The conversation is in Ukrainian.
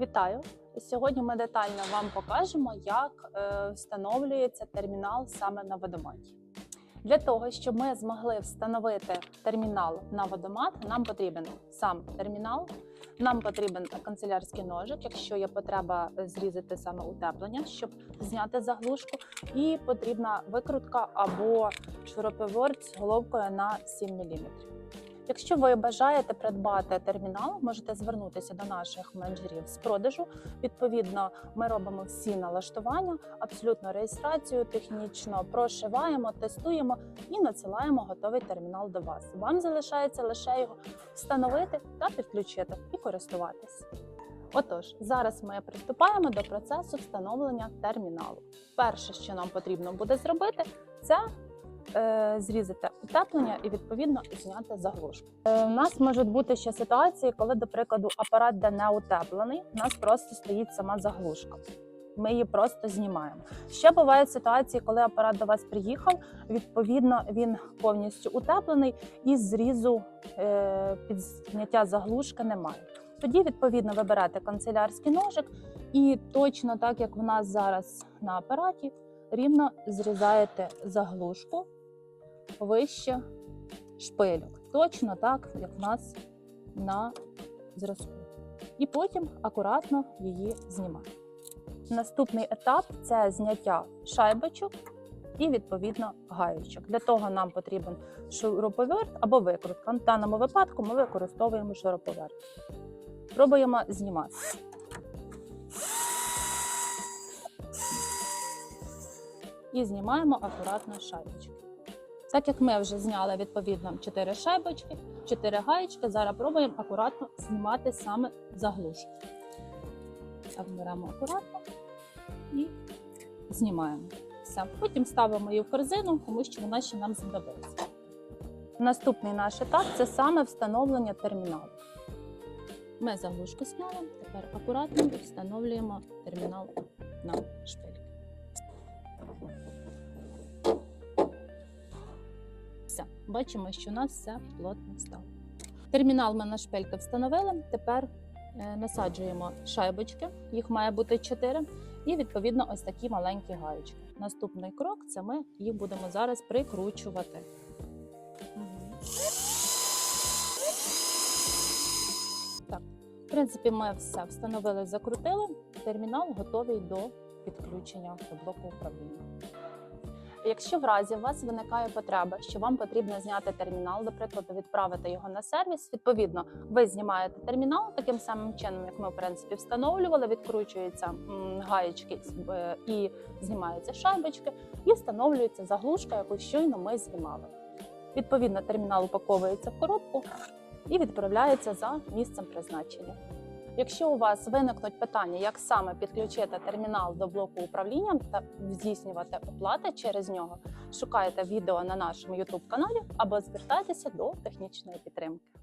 Вітаю! Сьогодні ми детально вам покажемо, як е, встановлюється термінал саме на водоматі. Для того, щоб ми змогли встановити термінал на водомат, нам потрібен сам термінал, нам потрібен канцелярський ножик, якщо є потреба зрізати саме утеплення, щоб зняти заглушку, і потрібна викрутка або шуруповерт з головкою на 7 мм. Якщо ви бажаєте придбати термінал, можете звернутися до наших менеджерів з продажу. Відповідно, ми робимо всі налаштування, абсолютно реєстрацію, технічно прошиваємо, тестуємо і надсилаємо готовий термінал до вас. Вам залишається лише його встановити та підключити і користуватись. Отож, зараз ми приступаємо до процесу встановлення терміналу. Перше, що нам потрібно буде зробити, це е, зрізати утеплення і відповідно зняти заглушку. Е, у нас можуть бути ще ситуації, коли, до прикладу, апарат де не утеплений, у нас просто стоїть сама заглушка. Ми її просто знімаємо. Ще бувають ситуації, коли апарат до вас приїхав. Відповідно, він повністю утеплений і зрізу е, під зняття заглушки немає. Тоді, відповідно, ви берете канцелярський ножик і точно так, як в нас зараз на апараті, рівно зрізаєте заглушку вище шпилюк. Точно так, як в нас на зразку. І потім акуратно її знімаємо. Наступний етап це зняття шайбочок і відповідно гаєчок. Для того нам потрібен шуруповерт або викрутка. В даному випадку ми використовуємо шуруповерт. Пробуємо знімати. І знімаємо акуратно шайбочки. Так як ми вже зняли відповідно 4 шайбочки, 4 гаєчки, зараз пробуємо акуратно знімати саме заглушку. Так, беремо акуратно і знімаємо. Все. Потім ставимо її в корзину, тому що вона ще нам знадобиться. Наступний наш етап це саме встановлення терміналу. Ми заглушку зняли, тепер акуратно встановлюємо термінал на шпильки. Все, бачимо, що у нас все плотно стало. Термінал ми на шпильки встановили. Тепер е, насаджуємо шайбочки, їх має бути 4, і відповідно ось такі маленькі гаєчки. Наступний крок це ми їх будемо зараз прикручувати. Так, в принципі, ми все встановили, закрутили. Термінал готовий до підключення до блоку управління. Якщо в разі у вас виникає потреба, що вам потрібно зняти термінал, до прикладу, відправити його на сервіс, відповідно, ви знімаєте термінал таким самим чином, як ми в принципі встановлювали, відкручуються гаєчки е, і знімаються шайбочки, і встановлюється заглушка, яку щойно ми знімали. Відповідно, термінал упаковується в коробку і відправляється за місцем призначення. Якщо у вас виникнуть питання, як саме підключити термінал до блоку управління та здійснювати оплати через нього, шукайте відео на нашому YouTube каналі або звертайтеся до технічної підтримки.